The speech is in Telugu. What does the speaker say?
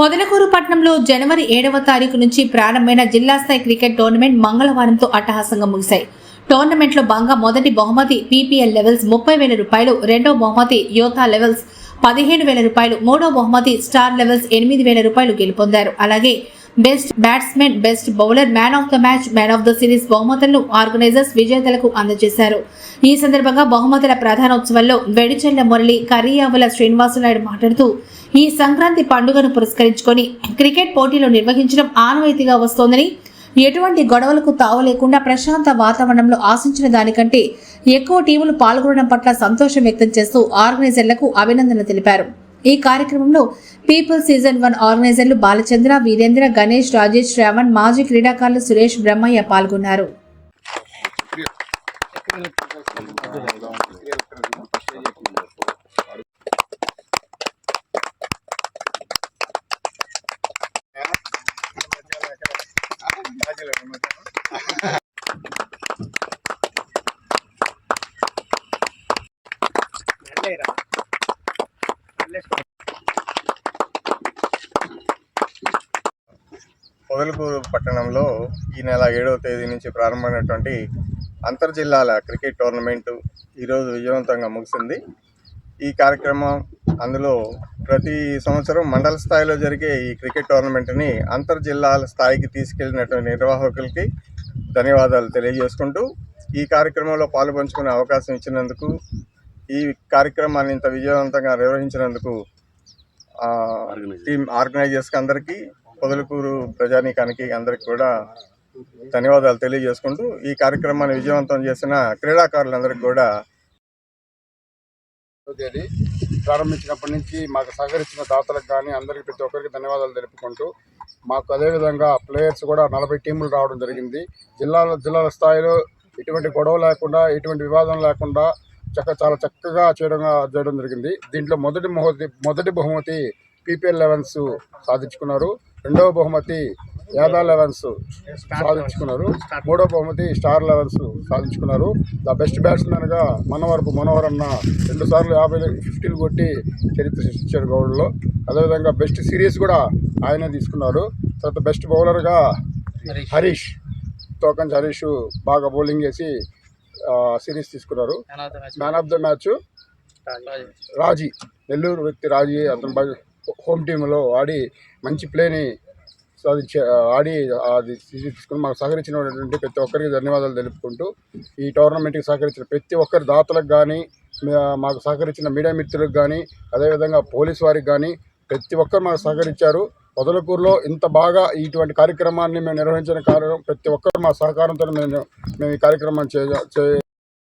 పొదలకూరు పట్టణంలో జనవరి ఏడవ తారీఖు నుంచి ప్రారంభమైన జిల్లా స్థాయి క్రికెట్ టోర్నమెంట్ మంగళవారంతో అట్టహాసంగా ముగిశాయి. టోర్నమెంట్లో భాగంగా మొదటి బహుమతి పీపీఎల్ లెవెల్స్ ముప్పై వేల రూపాయలు రెండో బహుమతి యోతా లెవెల్స్ పదిహేను వేల రూపాయలు మూడో బహుమతి స్టార్ లెవెల్స్ ఎనిమిది వేల రూపాయలు గెలుపొందారు. అలాగే best batsmen best bowler man of the match man of the series బహుమతులను organisers విజేతలకు అందజేశారు. ఈ సందర్భంగా బహుమతుల ప్రధానోత్సవంలో వెడిచెల్ల మురళి కరియావుల శ్రీనివాసనాయుడు మాట్లాడుతూ ఈ సంక్రాంతి పండుగను పురస్కరించుకొని క్రికెట్ పోటీలు నిర్వహించడం ఆనవాయితీగా వస్తోందని ఎటువంటి గొడవలకు తావు లేకుండా ప్రశాంత వాతావరణంలో ఆశించిన దానికంటే ఎక్కువ టీములు పాల్గొనడం పట్ల సంతోషం వ్యక్తం చేస్తూ ఆర్గనైజర్లకు అభినందనలు తెలిపారు. ఈ కార్యక్రమంలో పీపుల్ సీజన్ వన్ ఆర్గనైజర్లు బాలచంద్ర వీరేంద్ర గణేష్ రాజేష్ శ్రావణ్ మాజీ క్రీడాకారులు సురేష్ బ్రహ్మయ్య పాల్గొన్నారు. పొదలకూరు పట్టణంలో ఈ నెల ఏడవ తేదీ నుంచి ప్రారంభమైనటువంటి అంతర్జిల్లాల క్రికెట్ టోర్నమెంటు ఈరోజు విజయవంతంగా ముగిసింది. ఈ కార్యక్రమం అందులో ప్రతి సంవత్సరం మండల స్థాయిలో జరిగే ఈ క్రికెట్ టోర్నమెంట్ని అంతర్జిల్లాల స్థాయికి తీసుకెళ్ళినటువంటి నిర్వాహకులకి ధన్యవాదాలు తెలియజేసుకుంటూ ఈ కార్యక్రమంలో పాలుపంచుకునే అవకాశం ఇచ్చినందుకు ఈ కార్యక్రమాన్ని ఇంత విజయవంతంగా నిర్వహించినందుకు టీమ్ ఆర్గనైజర్స్కి అందరికీ పొదలకూరు ప్రజానీకానికి అందరికి కూడా ధన్యవాదాలు తెలియజేసుకుంటూ ఈ కార్యక్రమాన్ని విజయవంతం చేసిన క్రీడాకారులందరికీ కూడా తేదీ ప్రారంభించినప్పటి నుంచి మాకు సహకరించిన దాతలకు కానీ అందరికీ ప్రతి ఒక్కరికి ధన్యవాదాలు తెలుపుకుంటూ మాకు అదేవిధంగా ప్లేయర్స్ కూడా నలభై టీములు రావడం జరిగింది. జిల్లాల జిల్లాల స్థాయిలో ఎటువంటి గొడవ లేకుండా ఎటువంటి వివాదం లేకుండా చక్క చాలా చక్కగా చేయడం చేయడం జరిగింది. దీంట్లో మొదటి బహుమతి మొదటి బహుమతి పీపీఎల్ లెవెన్స్ సాధించుకున్నారు. రెండవ బహుమతి యాదా లెవెన్స్ సాధించుకున్నారు. మూడో బహుమతి స్టార్ లెవెన్స్ సాధించుకున్నారు. ద బెస్ట్ బ్యాట్స్మెన్గా మనవరపు మనోహర్ అన్న రెండు సార్లు యాభై ఫిఫ్టీలు కొట్టి చరిత్ర సృష్టించారు గౌడ్లో. అదేవిధంగా బెస్ట్ సిరీస్ కూడా ఆయనే తీసుకున్నారు. తర్వాత బెస్ట్ బౌలర్గా హరీష్. తోకంచి హరీష్ బాగా బౌలింగ్ చేసి సిరీస్ తీసుకున్నారు. Man of the match Raji. Nellore వ్యక్తి రాజీ. అతను హోమ్ టీంలో ఆడి మంచి ప్లేని సాధించే ఆడి అది తీసుకుని మాకు సహకరించినటువంటి ప్రతి ఒక్కరికి ధన్యవాదాలు తెలుపుకుంటూ ఈ టోర్నమెంట్కి సహకరించిన ప్రతి ఒక్కరి దాతలకు కానీ మాకు సహకరించిన మీడియా మిత్రులకు కానీ అదేవిధంగా పోలీస్ వారికి కానీ ప్రతి ఒక్కరు మాకు సహకరించారు. పొదలకూరులో ఇంత బాగా ఇటువంటి కార్యక్రమాన్ని మేము నిర్వహించిన కారణం ప్రతి ఒక్కరు మా సహకారంతో మేము మేము ఈ కార్యక్రమాన్ని చే